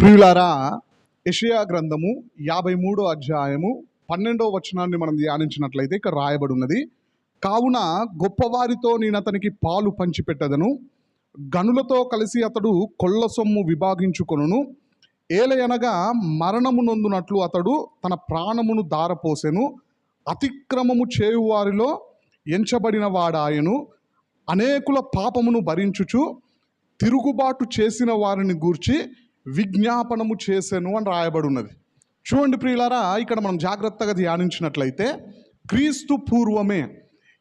ప్రియులారా యషయా గ్రంథము యాభై మూడో అధ్యాయము పన్నెండో వచనాన్ని మనం ధ్యానించినట్లయితే ఇక్కడ రాయబడి ఉన్నది కావున గొప్పవారితో నేను అతనికి పాలు పంచిపెట్టదను గనులతో కలిసి అతడు కొల్ల సొమ్ము విభాగించుకొనును ఏలయనగా మరణము నొందునట్లు అతడు తన ప్రాణమును దారపోసెను అతిక్రమము చేయువారిలో ఎంచబడిన వాడాయను అనేకుల పాపమును భరించుచు తిరుగుబాటు చేసిన వారిని గూర్చి విజ్ఞాపనము చేసెను అని రాయబడి ఉన్నది చూడండి ప్రియులారా ఇక్కడ మనం జాగ్రత్తగా ధ్యానించినట్లయితే క్రీస్తు పూర్వమే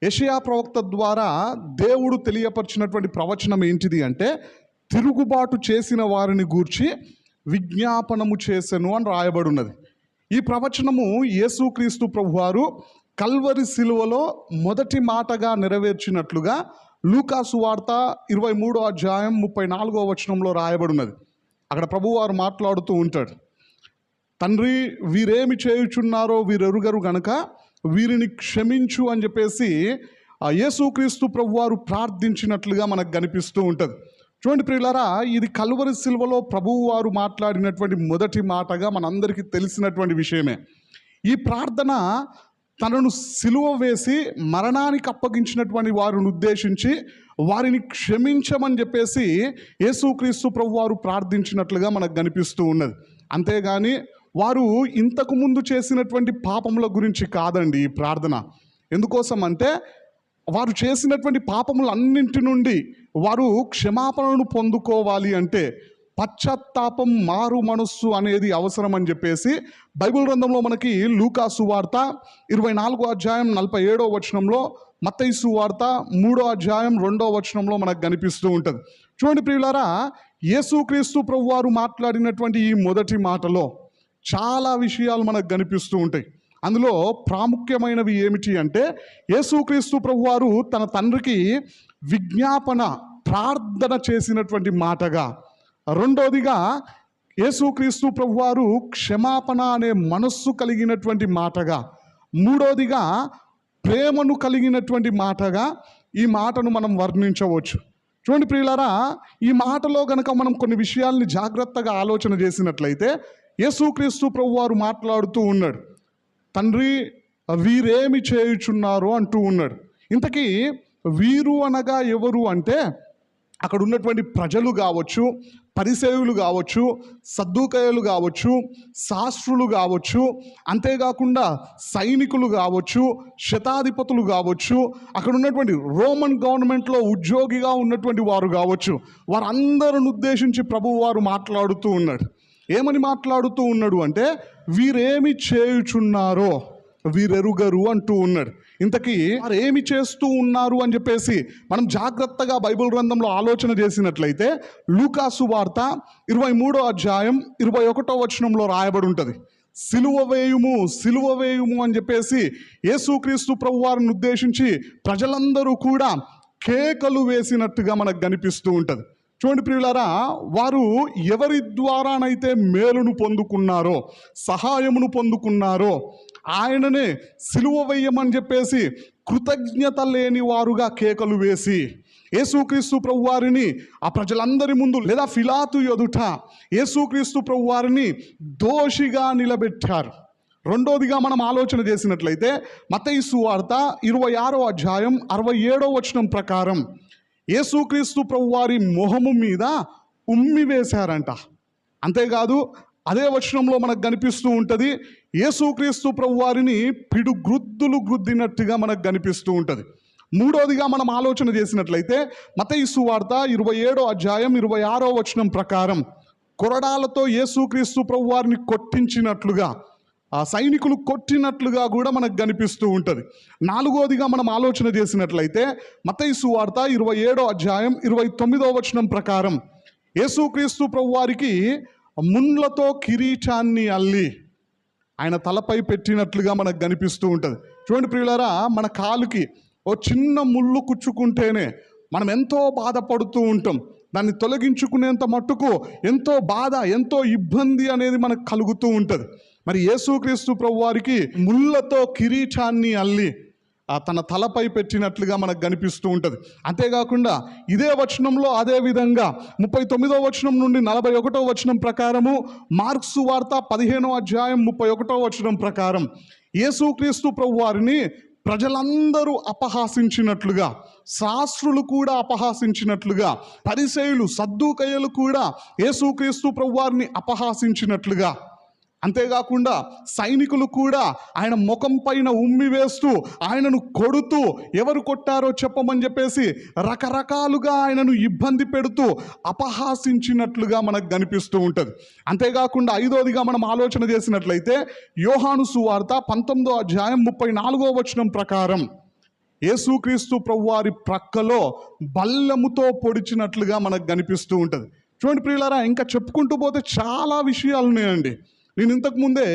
యషయా ప్రవక్త ద్వారా దేవుడు తెలియపరిచినటువంటి ప్రవచనం ఏంటిది అంటే తిరుగుబాటు చేసిన వారిని గూర్చి విజ్ఞాపనము చేసెను అని రాయబడి ఉన్నది ఈ ప్రవచనము యేసుక్రీస్తు ప్రభువారు కల్వరి శిలువలో మొదటి మాటగా నెరవేర్చినట్లుగా లూకాసు వార్త ఇరవై మూడో అధ్యాయం ముప్పై నాలుగో వచనంలో రాయబడి ఉన్నది అక్కడ ప్రభువారు మాట్లాడుతూ ఉంటాడు. తండ్రి వీరేమి చేయుచున్నారో వీరెరుగరు గనక వీరిని క్షమించు అని చెప్పేసి ఆ యేసుక్రీస్తు ప్రభువారు ప్రార్థించినట్లుగా మనకు కనిపిస్తూ ఉంటుంది. చూడండి ప్రియులారా ఇది కలువరి శిల్వలో ప్రభువు వారు మాట్లాడినటువంటి మొదటి మాటగా మనందరికీ తెలిసినటువంటి విషయమే. ఈ ప్రార్థన తనను సిలువ వేసి మరణానికి అప్పగించినటువంటి వారిని ఉద్దేశించి వారిని క్షమించమని చెప్పేసి యేసుక్రీస్తు ప్రభు వారు ప్రార్థించినట్లుగా మనకు కనిపిస్తూ ఉన్నది. అంతేగాని వారు ఇంతకు ముందు చేసినటువంటి పాపముల గురించి కాదండి ఈ ప్రార్థన. ఎందుకోసం అంటే వారు చేసినటువంటి పాపములన్నింటి నుండి వారు క్షమాపణను పొందుకోవాలి అంటే పశ్చాత్తాపం మారు మనస్సు అనేది అవసరం అని చెప్పేసి బైబిల్ గ్రంథంలో మనకి లూకాసు వార్త ఇరవై నాలుగో అధ్యాయం నలభై ఏడో వచనంలో మత్తైసు వార్త మూడో అధ్యాయం రెండో వచనంలో మనకు కనిపిస్తూ ఉంటుంది. చూడండి ప్రియులారా యేసుక్రీస్తు ప్రభు వారు మాట్లాడినటువంటి ఈ మొదటి మాటలో చాలా విషయాలు మనకు కనిపిస్తూ ఉంటాయి. అందులో ప్రాముఖ్యమైనవి ఏమిటి అంటే యేసుక్రీస్తు ప్రభువారు తన తండ్రికి విజ్ఞాపన ప్రార్థన చేసినటువంటి మాటగా రెండోదిగా యేసుక్రీస్తు ప్రభువారు క్షమాపణ అనే మనస్సు కలిగినటువంటి మాటగా మూడోదిగా ప్రేమను కలిగినటువంటి మాటగా ఈ మాటను మనం వర్ణించవచ్చు. చూడండి ప్రియులారా ఈ మాటలో గనక మనం కొన్ని విషయాల్ని జాగ్రత్తగా ఆలోచన చేసినట్లయితే యేసుక్రీస్తు ప్రభువారు మాట్లాడుతూ ఉన్నాడు. తండ్రి వీరేమి చేయుచున్నారు అంటూ ఉన్నాడు. ఇంతకీ వీరు అనగా ఎవరు అంటే అక్కడ ఉన్నటువంటి ప్రజలు కావచ్చు పరిసేవులు కావచ్చు సద్దుకయలు కావచ్చు శాస్త్రులు కావచ్చు అంతేకాకుండా సైనికులు కావచ్చు శతాధిపతులు కావచ్చు అక్కడ ఉన్నటువంటి రోమన్ గవర్నమెంట్లో ఉద్యోగిగా ఉన్నటువంటి వారు కావచ్చు వారందరిని ఉద్దేశించి ప్రభువు వారు మాట్లాడుతూ ఉన్నాడు ఏమని మాట్లాడుతూ ఉన్నాడు అంటే వీరేమి చేయుచున్నారో వీరెరుగరు అంటూ ఉన్నాడు ఇంతకీ వారు ఏమి చేస్తూ ఉన్నారు అని చెప్పేసి మనం జాగ్రత్తగా బైబిల్ గ్రంథంలో ఆలోచన చేసినట్లయితే లూకాసు వార్త ఇరవై మూడో అధ్యాయం ఇరవై ఒకటో వచనంలో రాయబడి ఉంటుంది. సిలువ వేయుము సిలువ వేయుము అని చెప్పేసి యేసుక్రీస్తు ప్రభు వారిని ఉద్దేశించి ప్రజలందరూ కూడా కేకలు వేసినట్టుగా మనకు కనిపిస్తూ ఉంటుంది. చూడండి ప్రియులారా వారు ఎవరి ద్వారానైతే మేలును పొందుకున్నారో సహాయమును పొందుకున్నారో ఆయననే సిలువ వేయమని చెప్పేసి కృతజ్ఞత లేని వారుగా కేకలు వేసి యేసుక్రీస్తు ప్రభు వారిని ఆ ప్రజలందరి ముందు లేదా ఫిలాతు ఎదుట యేసుక్రీస్తు ప్రభు వారిని దోషిగా నిలబెట్టారు. రెండోదిగా మనం ఆలోచన చేసినట్లయితే మతైసు వార్త ఇరవై ఆరో అధ్యాయం అరవై ఏడో వచనం ప్రకారం యేసుక్రీస్తు ప్రభు వారి మొహము మీద ఉమ్మి వేశారంట. అంతేకాదు అదే వచనంలో మనకు కనిపిస్తూ ఉంటుంది యేసుక్రీస్తు ప్రభు వారిని పిడు గ్రుద్దులు గ్రుద్దినట్టుగా మనకు కనిపిస్తూ ఉంటుంది. మూడోదిగా మనం ఆలోచన చేసినట్లయితే మతయిసు వార్త ఇరవై ఏడో అధ్యాయం ఇరవై ఆరో వచనం ప్రకారం కొరడాలతో యేసుక్రీస్తు ప్రభు వారిని కొట్టించినట్లుగా ఆ సైనికులు కొట్టినట్లుగా కూడా మనకు కనిపిస్తూ ఉంటుంది. నాలుగోదిగా మనం ఆలోచన చేసినట్లయితే మతయిసు వార్త ఇరవై ఏడో అధ్యాయం ఇరవై తొమ్మిదో వచనం ప్రకారం యేసుక్రీస్తు ప్రభు వారికి ముండ్లతో కిరీటాన్ని అల్లి ఆయన తలపై పెట్టినట్లుగా మనకు కనిపిస్తూ ఉంటుంది. చూడండి ప్రియులారా మన కాలుకి ఓ చిన్న ముళ్ళు కుచ్చుకుంటేనే మనం ఎంతో బాధపడుతూ ఉంటాం. దాన్ని తొలగించుకునేంత మట్టుకు ఎంతో బాధ ఎంతో ఇబ్బంది అనేది మనకు కలుగుతూ ఉంటుంది. మరి యేసుక్రీస్తు ప్రభు వారికి ముళ్ళతో కిరీటాన్ని అల్లి ఆ తన తలపై పెట్టినట్లుగా మనకు కనిపిస్తూ ఉంటుంది. అంతేకాకుండా ఇదే వచనంలో అదే విధంగా ముప్పై తొమ్మిదో వచనం నుండి నలభై ఒకటో వచనం ప్రకారము మార్క్సు వార్త పదిహేనో అధ్యాయం ముప్పై ఒకటో వచనం ప్రకారం యేసుక్రీస్తు ప్రభు వారిని ప్రజలందరూ అపహాసించినట్లుగా శాస్త్రులు కూడా అపహాసించినట్లుగా పరిసయులు సద్దుకయ్యలు కూడా యేసుక్రీస్తు ప్రభు వారిని అపహాసించినట్లుగా అంతేకాకుండా సైనికులు కూడా ఆయన ముఖం పైన ఉమ్మి వేస్తూ ఆయనను కొడుతూ ఎవరు కొట్టారో చెప్పమని చెప్పేసి రకరకాలుగా ఆయనను ఇబ్బంది పెడుతూ అపహాసించినట్లుగా మనకు కనిపిస్తూ ఉంటుంది. అంతేకాకుండా ఐదోదిగా మనం ఆలోచన చేసినట్లయితే యోహాను సువార్త పంతొమ్మిదో అధ్యాయం ముప్పై నాలుగో వచనం ప్రకారం యేసుక్రీస్తు ప్రభువారి ప్రక్కలో బల్లముతో పొడిచినట్లుగా మనకు కనిపిస్తూ ఉంటుంది. చూడండి ప్రియులారా ఇంకా చెప్పుకుంటూ పోతే చాలా విషయాలు ఉన్నాయండి నేను ఇంతకు ముందే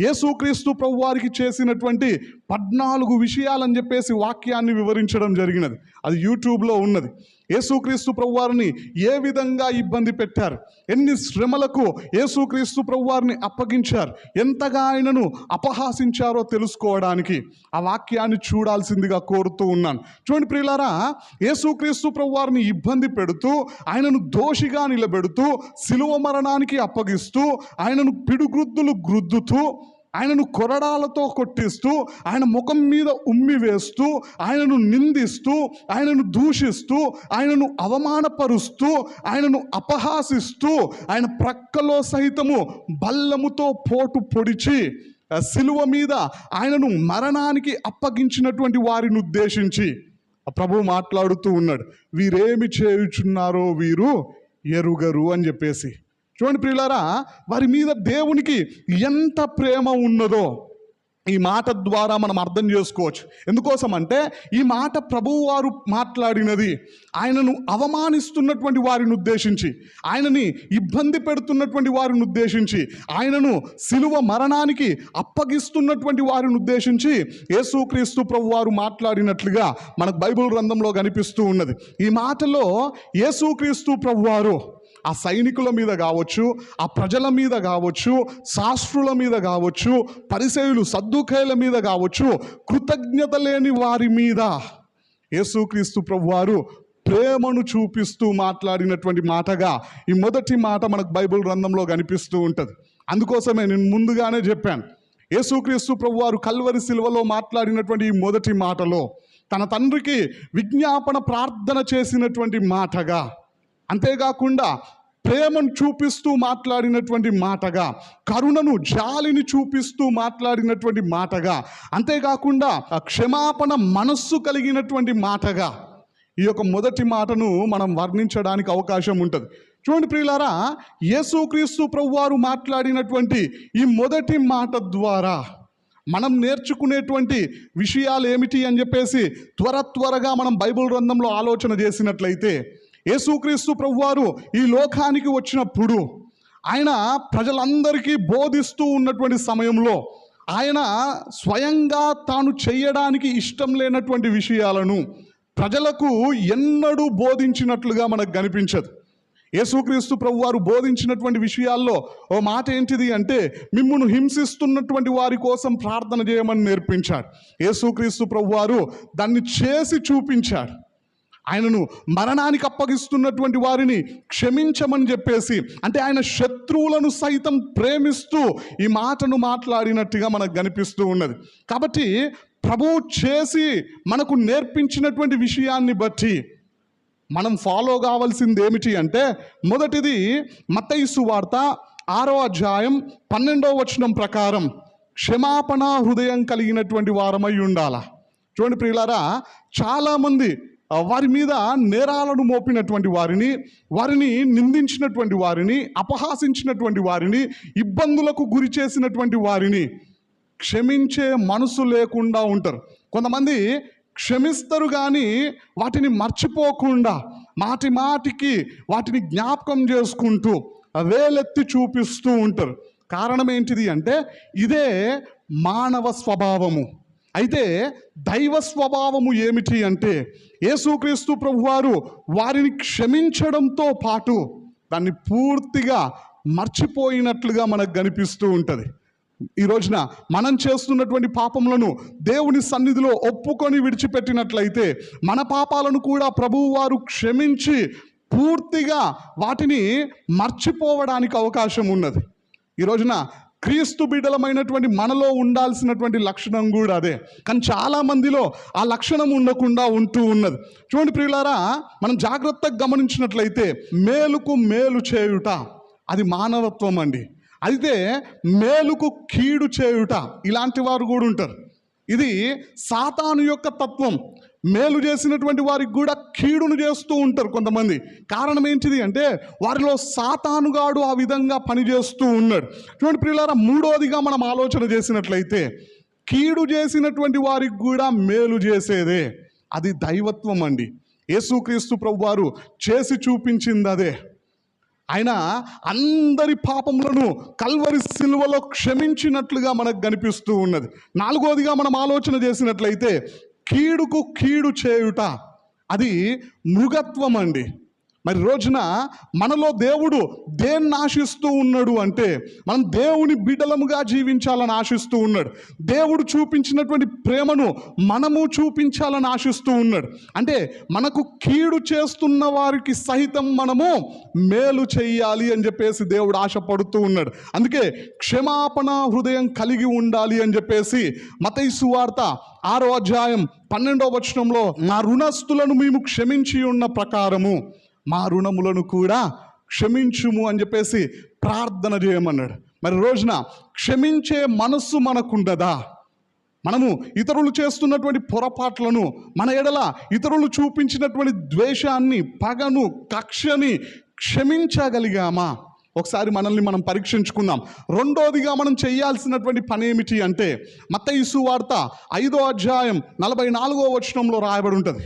యేసుక్రీస్తు ప్రభు వారికి చేసినటువంటి పద్నాలుగు విషయాలని చెప్పేసి వాక్యాన్ని వివరించడం జరిగినది. అది యూట్యూబ్లో ఉన్నది. యేసుక్రీస్తు ప్రభువారిని ఏ విధంగా ఇబ్బంది పెట్టారు? ఎన్ని శ్రమలకు యేసుక్రీస్తు ప్రభువారిని అప్పగించారు? ఎంతగా ఆయనను అపహాసించారో తెలుసుకోవడానికి ఆ వాక్యాన్ని చూడాల్సిందిగా కోరుతూ ఉన్నాను. చూడండి ప్రియులారా యేసుక్రీస్తు ప్రభువారిని ఇబ్బంది పెడుతూ ఆయనను దోషిగా నిలబెడుతూ శిలువ మరణానికి అప్పగిస్తూ ఆయనను పిడుగుద్దులు గ్రుద్దుతూ ఆయనను కొరడాలతో కొట్టిస్తూ ఆయన ముఖం మీద ఉమ్మి వేస్తూ ఆయనను నిందిస్తూ ఆయనను దూషిస్తూ ఆయనను అవమానపరుస్తూ ఆయనను అపహాసిస్తూ ఆయన ప్రక్కలో సహితము బల్లముతో పోటు పొడిచి శిలువ మీద ఆయనను మరణానికి అప్పగించినటువంటి వారిని ఉద్దేశించి ప్రభు మాట్లాడుతూ ఉన్నాడు వీరేమి చేయుచున్నారో వీరు ఎరుగరు అని చెప్పేసి. చూడండి ప్రియులారా వారి మీద దేవునికి ఎంత ప్రేమ ఉన్నదో ఈ మాట ద్వారా మనం అర్థం చేసుకోవచ్చు. ఎందుకోసం అంటే ఈ మాట ప్రభువు వారు మాట్లాడినది ఆయనను అవమానిస్తున్నటువంటి వారిని ఉద్దేశించి ఆయనని ఇబ్బంది పెడుతున్నటువంటి వారిని ఉద్దేశించి ఆయనను సిలువ మరణానికి అప్పగిస్తున్నటువంటి వారిని ఉద్దేశించి యేసుక్రీస్తు ప్రభు వారు మాట్లాడినట్లుగా మనకు బైబిల్ గ్రంథంలో కనిపిస్తూ ఉన్నది. ఈ మాటలో యేసుక్రీస్తు ప్రభు వారు ఆ సైనికుల మీద కావచ్చు ఆ ప్రజల మీద కావచ్చు శాస్త్రుల మీద కావచ్చు పరిసయులు సద్దుకాయల మీద కావచ్చు కృతజ్ఞత లేని వారి మీద యేసుక్రీస్తు ప్రభు వారు ప్రేమను చూపిస్తూ మాట్లాడినటువంటి మాటగా ఈ మొదటి మాట మనకు బైబిల్ గ్రంథంలో కనిపిస్తూ ఉంటుంది. అందుకోసమే నేను ముందుగానే చెప్పాను. యేసుక్రీస్తు ప్రభు వారు కల్వరి శిల్వలో మాట్లాడినటువంటి ఈ మొదటి మాటలో తన తండ్రికి విజ్ఞాపన ప్రార్థన చేసినటువంటి మాటగా అంతేకాకుండా ప్రేమను చూపిస్తూ మాట్లాడినటువంటి మాటగా కరుణను జాలిని చూపిస్తూ మాట్లాడినటువంటి మాటగా అంతేకాకుండా ఆ క్షమాపణ మనస్సు కలిగినటువంటి మాటగా ఈ యొక్క మొదటి మాటను మనం వర్ణించడానికి అవకాశం ఉంటుంది. చూడండి ప్రియులారా యేసుక్రీస్తు ప్రభువారు మాట్లాడినటువంటి ఈ మొదటి మాట ద్వారా మనం నేర్చుకునేటువంటి విషయాలు ఏమిటి అని చెప్పేసి త్వర త్వరగా మనం బైబిల్ గ్రంథంలో ఆలోచన చేసినట్లయితే యేసుక్రీస్తు ప్రభువారు ఈ లోకానికి వచ్చినప్పుడు ఆయన ప్రజలందరికీ బోధిస్తూ ఉన్నటువంటి సమయంలో ఆయన స్వయంగా తాను చేయడానికి ఇష్టం లేనటువంటి విషయాలను ప్రజలకు ఎన్నడూ బోధించినట్లుగా మనకు కనిపించదు. యేసుక్రీస్తు ప్రభు వారు బోధించినటువంటి విషయాల్లో ఓ మాట ఏంటిది అంటే మిమ్మును హింసిస్తున్నటువంటి వారి కోసం ప్రార్థన చేయమని నేర్పించాడు యేసుక్రీస్తు ప్రభు వారు దాన్ని చేసి చూపించాడు ఆయనను మరణానికి అప్పగిస్తున్నటువంటి వారిని క్షమించమని చెప్పేసి అంటే ఆయన శత్రువులను సైతం ప్రేమిస్తూ ఈ మాటను మాట్లాడినట్టుగా మనకు కనిపిస్తూ ఉన్నది. కాబట్టి ప్రభువు చేసి మనకు నేర్పించినటువంటి విషయాన్ని బట్టి మనం ఫాలో కావాల్సింది ఏమిటి అంటే మొదటిది మత్తయిసు వార్త ఆరో అధ్యాయం పన్నెండవ వచనం ప్రకారం క్షమాపణ హృదయం కలిగినటువంటి వారమై ఉండాల? చూడండి ప్రియులారా చాలామంది వారి మీద నేరాలను మోపినటువంటి వారిని వారిని నిందించినటువంటి వారిని అపహాసించినటువంటి వారిని ఇబ్బందులకు గురి చేసినటువంటి వారిని క్షమించే మనసు లేకుండా ఉంటారు. కొంతమంది క్షమిస్తారు కానీ వాటిని మర్చిపోకుండా మాటి మాటికి వాటిని జ్ఞాపకం చేసుకుంటూ వేలెత్తి చూపిస్తూ ఉంటారు. కారణం ఏంటిది అంటే ఇదే మానవ స్వభావము. అయితే దైవ స్వభావము ఏమిటి అంటే యేసుక్రీస్తు ప్రభువారు వారిని క్షమించడంతో పాటు దాన్ని పూర్తిగా మర్చిపోయినట్లుగా మనకు కనిపిస్తూ ఉంటుంది. ఈ రోజున మనం చేస్తున్నటువంటి పాపములను దేవుని సన్నిధిలో ఒప్పుకొని విడిచిపెట్టినట్లయితే మన పాపాలను కూడా ప్రభువు వారు క్షమించి పూర్తిగా వాటిని మర్చిపోవడానికి అవకాశం ఉన్నది. ఈ రోజున క్రీస్తు బిడ్డలమైనటువంటి మనలో ఉండాల్సినటువంటి లక్షణం కూడా అదే. కానీ చాలా మందిలో ఆ లక్షణం ఉండకుండా ఉంటూ ఉన్నది. చూడండి ప్రియులారా మనం జాగ్రత్తగా గమనించినట్లయితే మేలుకు మేలు చేయుట అది మానవత్వం అండి. అయితే మేలుకు కీడు చేయుట ఇలాంటి వారు కూడా ఉంటారు. ఇది సాతాను యొక్క తత్వం. మేలు చేసినటువంటి వారికి కూడా కీడును చేస్తూ ఉంటారు కొంతమంది. కారణం ఏంటిది అంటే వారిలో సాతానుగాడు ఆ విధంగా పనిచేస్తూ ఉన్నాడు. చూడండి ప్రియులారా మూడోదిగా మనం ఆలోచన చేసినట్లయితే కీడు చేసినటువంటి వారికి కూడా మేలు చేసేదే. అది దైవత్వం అండి. యేసుక్రీస్తు ప్రభు వారు చేసి చూపించింది అదే ఆయన అందరి పాపములను కల్వరి సిలువలో క్షమించినట్లుగా మనకు కనిపిస్తూ ఉన్నది. నాలుగోదిగా మనం ఆలోచన చేసినట్లయితే కీడుకు కీడు చేయుట. అది మృగత్వం అండి మరి రోజున మనలో దేవుడు దేన్ని ఆశిస్తూ ఉన్నాడు అంటే మనం దేవుని బిడలముగా జీవించాలని ఆశిస్తూ ఉన్నాడు. దేవుడు చూపించినటువంటి ప్రేమను మనము చూపించాలని ఆశిస్తూ ఉన్నాడు. అంటే మనకు కీడు చేస్తున్న వారికి సహితం మనము మేలు చేయాలి అని చెప్పేసి దేవుడు ఆశపడుతూ ఉన్నాడు. అందుకే క్షమాపణ హృదయం కలిగి ఉండాలి అని చెప్పేసి మతైసు వార్త ఆరో అధ్యాయం పన్నెండో వచనంలో నా రుణస్థులను మేము క్షమించి ఉన్న ప్రకారము మా రుణములను కూడా క్షమించుము అని చెప్పేసి ప్రార్థన చేయమన్నాడు. మరి రోజున క్షమించే మనస్సు మనకుండదా? మనము ఇతరులు చేస్తున్నటువంటి పొరపాట్లను మన ఎడల ఇతరులు చూపించినటువంటి ద్వేషాన్ని పగను కక్షని క్షమించగలిగామా? ఒకసారి మనల్ని మనం పరీక్షించుకుందాం. రెండోదిగా మనం చేయాల్సినటువంటి పని ఏమిటి అంటే మత్తయిసు వార్త ఐదో అధ్యాయం నలభై నాలుగో వచనంలో రాయబడి ఉంటుంది.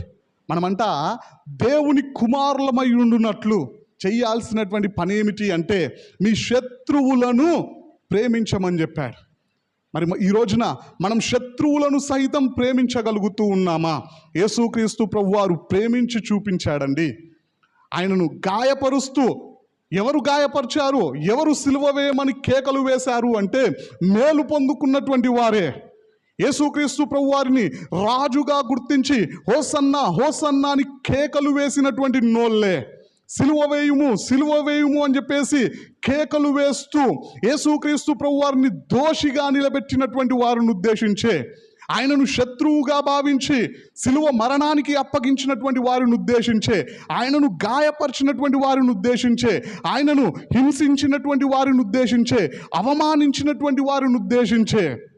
మనమంట దేవుని కుమారులమై ఉండునట్లు చేయాల్సినటువంటి పని ఏమిటి అంటే మీ శత్రువులను ప్రేమించమని చెప్పాడు. మరి ఈ రోజున మనం శత్రువులను సైతం ప్రేమించగలుగుతూ ఉన్నామా? యేసుక్రీస్తు ప్రభువారు ప్రేమించి చూపించాడండి. ఆయనను గాయపరుస్తూ ఎవరు గాయపరిచారు? ఎవరు సిలువ వేయమని కేకలు వేశారు అంటే మేలు పొందుకున్నటువంటి వారే. యేసుక్రీస్తు ప్రభు వారిని రాజుగా గుర్తించి హోసన్న హోసన్న అని కేకలు వేసినటువంటి నోళ్ళే. సిలువ వేయుము సిలువ వేయుము అని చెప్పేసి కేకలు వేస్తూ యేసుక్రీస్తు ప్రభు వారిని దోషిగా నిలబెట్టినటువంటి వారిని ఉద్దేశించే ఆయనను శత్రువుగా భావించి సిలువ మరణానికి అప్పగించినటువంటి వారిని ఉద్దేశించే ఆయనను గాయపరిచినటువంటి వారిని ఉద్దేశించే ఆయనను హింసించినటువంటి వారిని ఉద్దేశించే అవమానించినటువంటి వారిని ఉద్దేశించే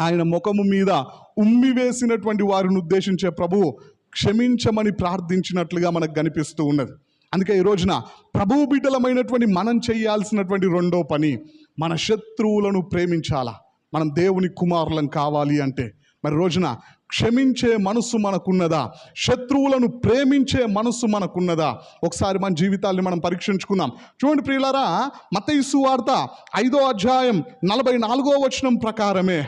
ఆయన ముఖము మీద ఉమ్మి వేసినటువంటి వారిని ఉద్దేశించే ప్రభువు క్షమించమని ప్రార్థించినట్లుగా మనకు కనిపిస్తూ ఉన్నది. అందుకే ఈ రోజున ప్రభువు బిడ్డలమైనటువంటి మనం చేయాల్సినటువంటి రెండో పని మన శత్రువులను ప్రేమించాలా? మనం దేవుని కుమారులం కావాలి అంటే. మరి రోజున క్షమించే మనస్సు మనకున్నదా? శత్రువులను ప్రేమించే మనస్సు మనకున్నదా? ఒకసారి మన జీవితాల్ని మనం పరీక్షించుకుందాం. చూడండి ప్రియులారా మతయిసు వార్త ఐదో అధ్యాయం నలభై నాలుగో వచనం ప్రకారమే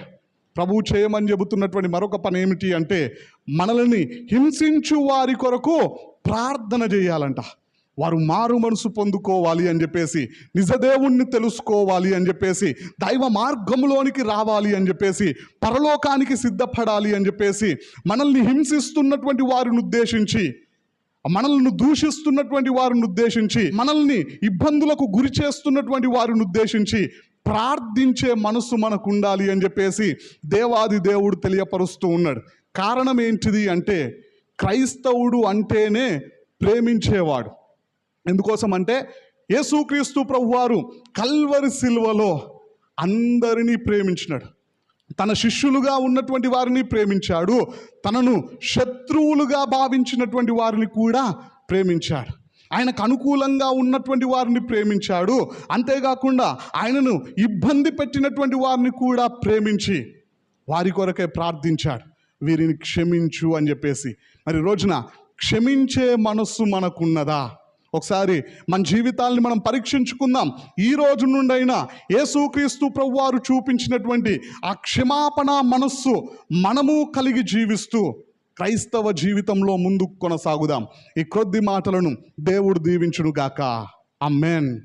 ప్రభువు చేయమని చెబుతున్నటువంటి మరొక పని ఏమిటి అంటే మనల్ని హింసించు వారి కొరకు ప్రార్థన చేయాలంట. వారు మారు మనసు పొందుకోవాలి అని చెప్పేసి నిజదేవుణ్ణి తెలుసుకోవాలి అని చెప్పేసి దైవ మార్గంలోనికి రావాలి అని చెప్పేసి పరలోకానికి సిద్ధపడాలి అని చెప్పేసి మనల్ని హింసిస్తున్నటువంటి వారిని ఉద్దేశించి మనల్ని దూషిస్తున్నటువంటి వారిని ఉద్దేశించి మనల్ని ఇబ్బందులకు గురి చేస్తున్నటువంటి వారిని ఉద్దేశించి ప్రార్థించే మనస్సు మనకు ఉండాలి అని చెప్పేసి దేవాది దేవుడు తెలియపరుస్తూ ఉన్నాడు. కారణం ఏంటిది అంటే క్రైస్తవుడు అంటేనే ప్రేమించేవాడు. ఎందుకోసం అంటే యేసుక్రీస్తు ప్రభువారు కల్వరి సిల్వలో అందరినీ ప్రేమించినాడు. తన శిష్యులుగా ఉన్నటువంటి వారిని ప్రేమించాడు. తనను శత్రువులుగా భావించినటువంటి వారిని కూడా ప్రేమించాడు. ఆయనకు అనుకూలంగా ఉన్నటువంటి వారిని ప్రేమించాడు. అంతేకాకుండా ఆయనను ఇబ్బంది పెట్టినటువంటి వారిని కూడా ప్రేమించి వారి కొరకే ప్రార్థించాడు. వీరిని క్షమించు అని చెప్పేసి. మరి రోజున క్షమించే మనస్సు మనకున్నదా? ఒకసారి మన జీవితాల్ని మనం పరీక్షించుకుందాం. ఈ రోజు నుండైనా యేసుక్రీస్తు ప్రభువారు చూపించినటువంటి ఆ క్షమాపణ మనస్సు మనము కలిగి జీవిస్తూ క్రైస్తవ జీవితంలో ముందుకు కొనసాగుదాం. ఈ కొద్ది మాటలను దేవుడు దీవించునుగాక. అమ్మేన్